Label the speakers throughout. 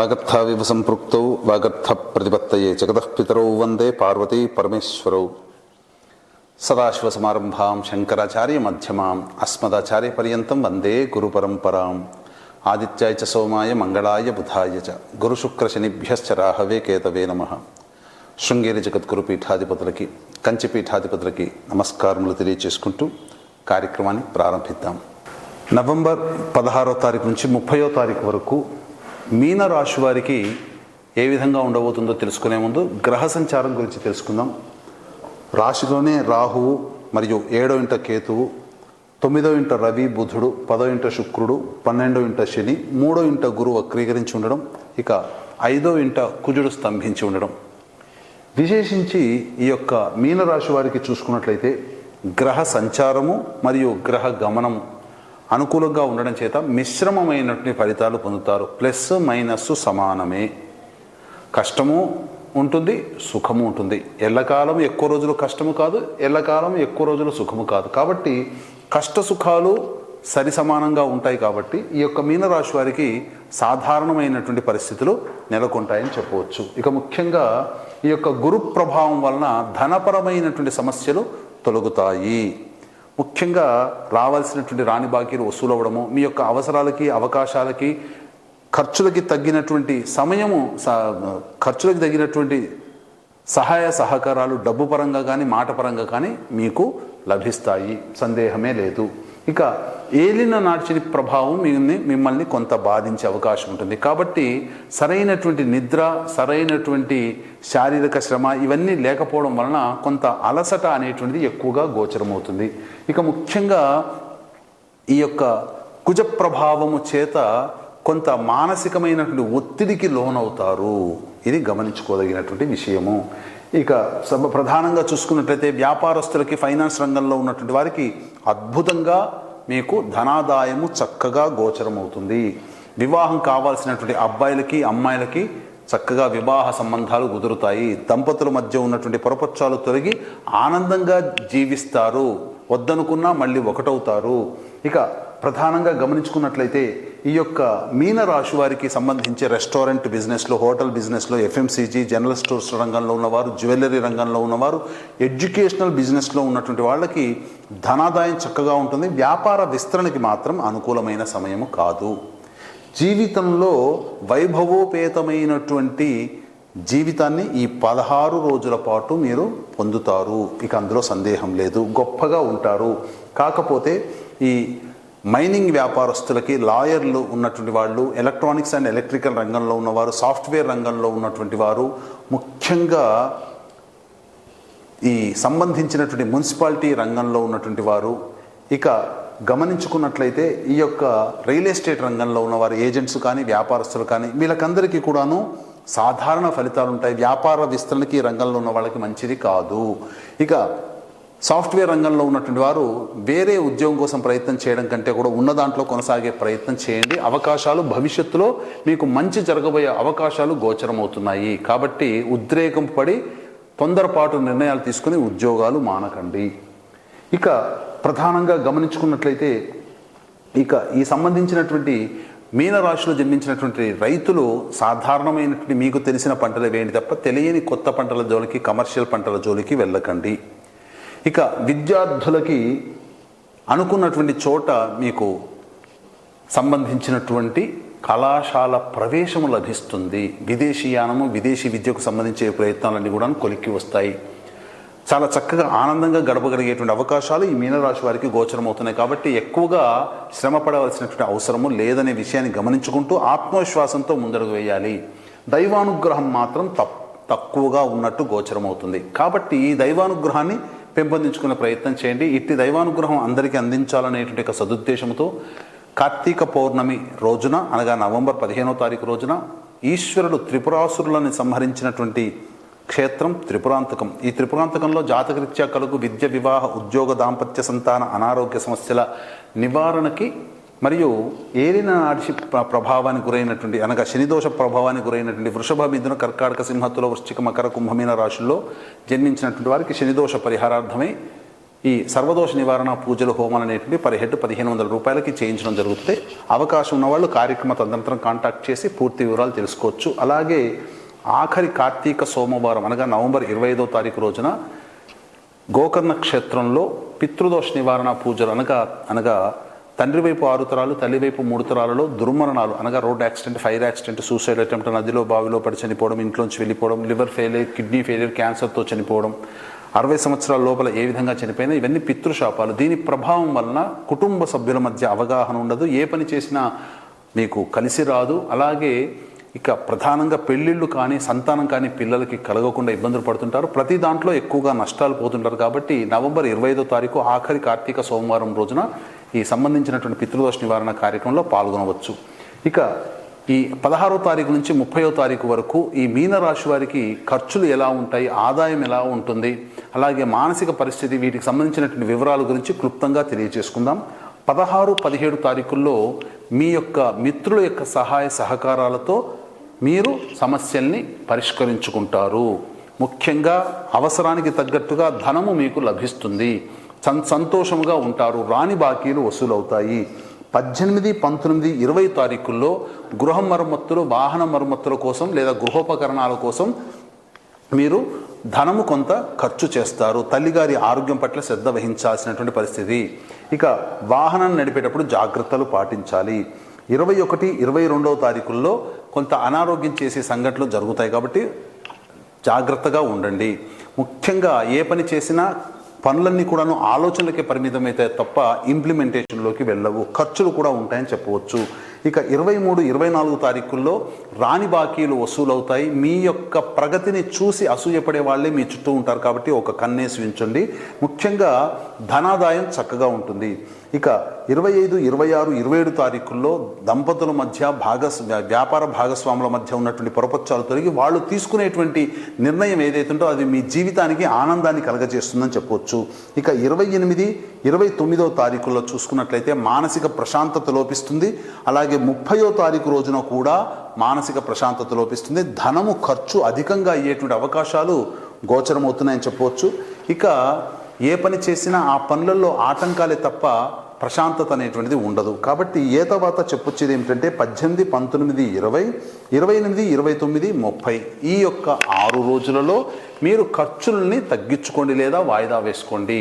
Speaker 1: వాగర్థావివ సంపృక్తౌ వాగర్థ ప్రతిపత్తయే జగతపితరౌ వందే పార్వతీ పరమేశ్వరౌ. సదాశివసమారంభాం శంకరాచార్య మధ్యమాం అస్మదాచార్య పర్యంతం వందే గురు పరంపరాం. ఆదిత్యాయ చ సోమాయ మంగళాయ బుధాయ చ గురుశుక్రశనిభ్యశ్చ రాహవే కేతవే నమ. శృంగేరి జగద్గురు పీఠాధిపతులకి కంచి పీఠాధిపతులకి నమస్కారములు తెలియచేసుకుంటూ కార్యక్రమాన్ని ప్రారంభిద్దాం. నవంబర్ పదహారో తారీఖు నుంచి ముప్పయో తారీఖు వరకు మీనరాశి వారికి ఏ విధంగా ఉండబోతుందో తెలుసుకునే ముందు గ్రహ సంచారం గురించి తెలుసుకుందాం. రాశిలోనే రాహువు మరియు ఏడో ఇంట కేతువు తొమ్మిదో ఇంట రవి బుధుడు పదో ఇంట శుక్రుడు పన్నెండో ఇంట శని మూడో ఇంట గురువు వక్రీకరించి ఉండడం ఇక ఐదో ఇంట కుజుడు స్తంభించి ఉండడం. విశేషించి ఈ యొక్క మీనరాశి వారికి చూసుకున్నట్లయితే గ్రహ సంచారము మరియు గ్రహ గమనము అనుకూలంగా ఉండడం చేత మిశ్రమమైనటువంటి ఫలితాలు పొందుతారు. ప్లస్ మైనస్ సమానమే. కష్టము ఉంటుంది సుఖము ఉంటుంది. ఎల్లకాలం ఎక్కువ రోజులు కష్టము కాదు ఎల్లకాలం ఎక్కువ రోజులు సుఖము కాదు. కాబట్టి కష్ట సుఖాలు సరి సమానంగా ఉంటాయి కాబట్టి ఈ యొక్క మీనరాశి వారికి సాధారణమైనటువంటి పరిస్థితులు నెలకొంటాయని చెప్పవచ్చు. ఇక ముఖ్యంగా ఈ యొక్క గురు ప్రభావం వలన ధనపరమైనటువంటి సమస్యలు తొలగుతాయి. ముఖ్యంగా రావాల్సినటువంటి రాణి బాకీలు వసూలు అవ్వడము మీ యొక్క అవసరాలకి అవకాశాలకి ఖర్చులకి తగ్గినటువంటి సమయము స- ఖర్చులకు తగినటువంటి సహాయ సహకారాలు డబ్బు పరంగా కానీ మాట పరంగా కానీ మీకు లభిస్తాయి. సందేహమే లేదు. ఇక ఏలిన నాటిని ప్రభావం మిమ్మల్ని మిమ్మల్ని కొంత బాధించే అవకాశం ఉంటుంది. కాబట్టి సరైనటువంటి నిద్ర సరైనటువంటి శారీరక శ్రమ ఇవన్నీ లేకపోవడం వలన కొంత అలసట అనేటువంటిది ఎక్కువగా గోచరమవుతుంది. ఇక ముఖ్యంగా ఈ యొక్క కుజ ప్రభావము చేత కొంత మానసికమైనటువంటి ఒత్తిడికి లోనవుతారు. ఇది గమనించుకోదగినటువంటి విషయము. ఇక సభ ప్రధానంగా చూసుకున్నట్లయితే వ్యాపారస్తులకి ఫైనాన్స్ రంగంలో ఉన్నటువంటి వారికి అద్భుతంగా మీకు ధనాదాయము చక్కగా గోచరమవుతుంది. వివాహం కావాల్సినటువంటి అబ్బాయిలకి అమ్మాయిలకి చక్కగా వివాహ సంబంధాలు కుదురుతాయి. దంపతుల మధ్య ఉన్నటువంటి పొరపక్షాలు తొలగి ఆనందంగా జీవిస్తారు. వద్దనుకున్నా మళ్ళీ ఒకటవుతారు. ఇక ప్రధానంగా గమనించుకున్నట్లయితే ఈ యొక్క మీన రాశి వారికి సంబంధించి రెస్టారెంట్ బిజినెస్లో హోటల్ బిజినెస్లో ఎఫ్ఎంసీజీ జనరల్ స్టోర్స్ రంగంలో ఉన్నవారు జ్యువెలరీ రంగంలో ఉన్నవారు ఎడ్యుకేషనల్ బిజినెస్లో ఉన్నటువంటి వాళ్ళకి ధనాదాయం చక్కగా ఉంటుంది. వ్యాపార విస్తరణకి మాత్రం అనుకూలమైన సమయము కాదు. జీవితంలో వైభవోపేతమైనటువంటి జీవితాన్ని ఈ పదహారు రోజుల పాటు మీరు పొందుతారు. ఇక అందులో సందేహం లేదు. గొప్పగా ఉంటారు. కాకపోతే ఈ మైనింగ్ వ్యాపారస్తులకి లాయర్లు ఉన్నటువంటి వాళ్ళు ఎలక్ట్రానిక్స్ అండ్ ఎలక్ట్రికల్ రంగంలో ఉన్నవారు సాఫ్ట్వేర్ రంగంలో ఉన్నటువంటి వారు ముఖ్యంగా ఈ సంబంధించినటువంటి మున్సిపాలిటీ రంగంలో ఉన్నటువంటి వారు ఇక గమనించుకున్నట్లయితే ఈ యొక్క రియల్ ఎస్టేట్ రంగంలో ఉన్నవారు ఏజెంట్స్ కానీ వ్యాపారస్తులు కానీ వీళ్ళకందరికీ కూడాను సాధారణ ఫలితాలు ఉంటాయి వ్యాపార విస్తరణకి ఈ రంగంలో ఉన్న వాళ్ళకి మంచిది కాదు. ఇక సాఫ్ట్వేర్ రంగంలో ఉన్నటువంటి వారు వేరే ఉద్యోగం కోసం ప్రయత్నం చేయడం కంటే కూడా ఉన్న దాంట్లో కొనసాగే ప్రయత్నం చేయండి. అవకాశాలు భవిష్యత్తులో మీకు మంచి జరగబోయే అవకాశాలు గోచరమవుతున్నాయి. కాబట్టి ఉద్రేకం పడి తొందరపాటు నిర్ణయాలు తీసుకుని ఉద్యోగాలు మానకండి. ఇక ప్రధానంగా గమనించుకున్నట్లయితే ఇక ఈ సంబంధించినటువంటి మీనరాశిలో జన్మించినటువంటి రైతులు సాధారణమైనటువంటి మీకు తెలిసిన పంటలు వేయండి తప్ప తెలియని కొత్త పంటల జోలికి కమర్షియల్ పంటల జోలికి వెళ్ళకండి. ఇక విద్యార్థులకి అనుకున్నటువంటి చోట మీకు సంబంధించినటువంటి కళాశాల ప్రవేశము లభిస్తుంది. విదేశీయానము విదేశీ విద్యకు సంబంధించే ప్రయత్నాలన్నీ కూడా కొలిక్కి వస్తాయి. చాలా చక్కగా ఆనందంగా గడపగలిగేటువంటి అవకాశాలు ఈ మీనరాశి వారికి గోచరమవుతున్నాయి. కాబట్టి ఎక్కువగా శ్రమ పడవలసినటువంటి అవసరము లేదనే విషయాన్ని గమనించుకుంటూ ఆత్మవిశ్వాసంతో ముందడుగు వేయాలి. దైవానుగ్రహం మాత్రం తక్కువగా ఉన్నట్టు గోచరమవుతుంది. కాబట్టి ఈ దైవానుగ్రహాన్ని పెంపొందించుకునే ప్రయత్నం చేయండి. ఇట్టి దైవానుగ్రహం అందరికీ అందించాలనేటువంటి ఒక సదుద్దేశంతో కార్తీక పౌర్ణమి రోజున అనగా నవంబర్ పదిహేనో తారీఖు రోజున ఈశ్వరుడు త్రిపురాసురులను సంహరించినటువంటి క్షేత్రం త్రిపురాంతకం. ఈ త్రిపురాంతకంలో జాతకరీత్యా కలుగు విద్య వివాహ ఉద్యోగ దాంపత్య సంతాన అనారోగ్య సమస్యల నివారణకి మరియు ఏలిన ఆడిషి ప్రభావానికి గురైనటువంటి అనగా శనిదోష ప్రభావానికి గురైనటువంటి వృషభ మిథున కర్కాటక సింహతుల వృశ్చిక మకర కుంభమీన రాశుల్లో జన్మించినటువంటి వారికి శనిదోష పరిహారార్థమై ఈ సర్వదోష నివారణ పూజలు హోమాలు అనేటువంటి పర్ హెడ్ పదిహేను వందల రూపాయలకి చేయించడం జరుగుతుంది. అవకాశం ఉన్నవాళ్ళు కార్యక్రమ తదనంతరం కాంటాక్ట్ చేసి పూర్తి వివరాలు తెలుసుకోవచ్చు. అలాగే ఆఖరి కార్తీక సోమవారం అనగా నవంబర్ ఇరవై ఐదో తారీఖు రోజున గోకర్ణ క్షేత్రంలో పితృదోష నివారణ పూజలు అనగా అనగా తండ్రి వైపు ఆరు తరాలు తల్లి వైపు మూడు తరాలలో దుర్మరణాలు అనగా road accident fire accident suicide attempt నదిలో బావిలో పడి చనిపోవడం ఇంట్లోంచి వెళ్ళిపోవడం లివర్ ఫెయిలియర్ కిడ్నీ ఫెయిలియర్ క్యాన్సర్తో చనిపోవడం అరవై సంవత్సరాల లోపల ఏ విధంగా చనిపోయినా ఇవన్నీ పితృశాపాలు. దీని ప్రభావం వలన కుటుంబ సభ్యుల మధ్య అవగాహన ఉండదు. ఏ పని చేసినా మీకు కలిసి రాదు. అలాగే ఇక ప్రధానంగా పెళ్ళిళ్ళు కానీ సంతానం కానీ పిల్లలకి కలగకుండా ఇబ్బందులు పడుతుంటారు. ప్రతి దాంట్లో ఎక్కువగా నష్టాలు పోతుంటారు. కాబట్టి నవంబర్ ఇరవై ఐదో తారీఖు ఆఖరి కార్తీక సోమవారం రోజున ఈ సంబంధించినటువంటి పితృదోష నివారణ కార్యక్రమంలో పాల్గొనవచ్చు. ఇక ఈ పదహారో తారీఖు నుంచి ముప్పయో తారీఖు వరకు ఈ మీనరాశి వారికి ఖర్చులు ఎలా ఉంటాయి ఆదాయం ఎలా ఉంటుంది అలాగే మానసిక పరిస్థితి వీటికి సంబంధించినటువంటి వివరాల గురించి క్లుప్తంగా తెలియజేసుకుందాం. పదహారు పదిహేడు తారీఖుల్లో మీ యొక్క మిత్రుల యొక్క సహాయ సహకారాలతో మీరు సమస్యల్ని పరిష్కరించుకుంటారు. ముఖ్యంగా అవసరానికి తగ్గట్టుగా ధనము మీకు లభిస్తుంది. సంతోషముగా ఉంటారు. రాని బాకీలు వసూలవుతాయి. పద్దెనిమిది పంతొమ్మిది ఇరవై తారీఖుల్లో గృహ మరమ్మతులు వాహన మరమ్మతుల కోసం లేదా గృహోపకరణాల కోసం మీరు ధనము కొంత ఖర్చు చేస్తారు. తల్లిగారి ఆరోగ్యం పట్ల శ్రద్ధ వహించాల్సినటువంటి పరిస్థితి. ఇక వాహనాన్ని నడిపేటప్పుడు జాగ్రత్తలు పాటించాలి. ఇరవై ఒకటి ఇరవై రెండవ తారీఖుల్లో కొంత అనారోగ్యం చేసే సంఘటనలు జరుగుతాయి కాబట్టి జాగ్రత్తగా ఉండండి. ముఖ్యంగా ఏ పని చేసినా పనులన్నీ కూడాను ఆలోచనలకే పరిమితమైతే తప్ప ఇంప్లిమెంటేషన్లోకి వెళ్ళవు. ఖర్చులు కూడా ఉంటాయని చెప్పవచ్చు. ఇక ఇరవై మూడు ఇరవై నాలుగు తారీఖుల్లో రాని బాకీలు వసూలవుతాయి. మీ యొక్క ప్రగతిని చూసి అసూయపడే వాళ్ళే మీ చుట్టూ ఉంటారు కాబట్టి ఒక కన్నేసి ఉంచండి. ముఖ్యంగా ధనాదాయం చక్కగా ఉంటుంది. ఇక ఇరవై ఐదు ఇరవై ఆరు ఇరవై ఏడు తారీఖుల్లో దంపతుల మధ్య భాగస్ వ్యాపార భాగస్వాముల మధ్య ఉన్నటువంటి పొరపచ్చాలు తొలగి వాళ్ళు తీసుకునేటువంటి నిర్ణయం ఏదైతుందో అది మీ జీవితానికి ఆనందాన్ని కలగజేస్తుందని చెప్పవచ్చు ఇక ఇరవై ఎనిమిది ఇరవై తొమ్మిదో తారీఖుల్లో చూసుకున్నట్లయితే మానసిక ప్రశాంతత లోపిస్తుంది. అలాగే ముప్పయో తారీఖు రోజున కూడా మానసిక ప్రశాంతత లోపిస్తుంది. ధనము ఖర్చు అధికంగా అయ్యేటువంటి అవకాశాలు గోచరమవుతున్నాయని చెప్పవచ్చు ఇక ఏ పని చేసినా ఆ పనులలో ఆటంకాలే తప్ప ప్రశాంతత అనేటువంటిది ఉండదు. కాబట్టి ఏ తర్వాత చెప్పొచ్చేది ఏమిటంటే పద్దెనిమిది పంతొమ్మిది ఇరవై ఇరవై ఎనిమిది ఇరవై తొమ్మిది ముప్పై. ఈ యొక్క ఆరు రోజులలో మీరు ఖర్చుల్ని తగ్గించుకోండి లేదా వాయిదా వేసుకోండి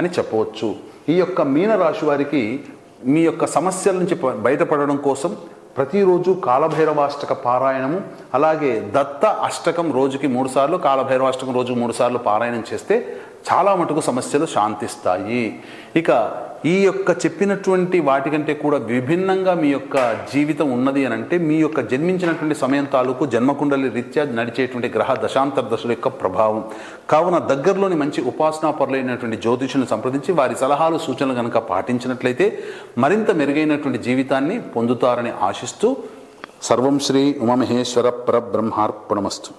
Speaker 1: అని చెప్పవచ్చు. ఈ యొక్క మీనరాశి వారికి మీ యొక్క సమస్యల నుంచి బయటపడడం కోసం ప్రతిరోజు కాలభైరవాష్టక పారాయణము అలాగే దత్త అష్టకం రోజుకి మూడుసార్లు కాలభైరవాష్టకం రోజుకి మూడుసార్లు పారాయణం చేస్తే చాలా మటుకు సమస్యలు శాంతిస్తాయి. ఇక ఈ యొక్క చెప్పినటువంటి వాటికంటే కూడా విభిన్నంగా మీ యొక్క జీవితం ఉన్నది అని అంటే మీ యొక్క జన్మించినటువంటి సమయం తాలూకు జన్మకుండలి రీత్యా నడిచేటువంటి గ్రహ దశాంతర దశల యొక్క ప్రభావం. కావున దగ్గరలోని మంచి ఉపాసనా పరులైనటువంటి జ్యోతిషులను సంప్రదించి వారి సలహాలు సూచనలు కనుక పాటించినట్లయితే మరింత మెరుగైనటువంటి జీవితాన్ని పొందుతారని ఆశిస్తూ సర్వం శ్రీ ఉమామహేశ్వర పరబ్రహ్మార్పణమస్తు.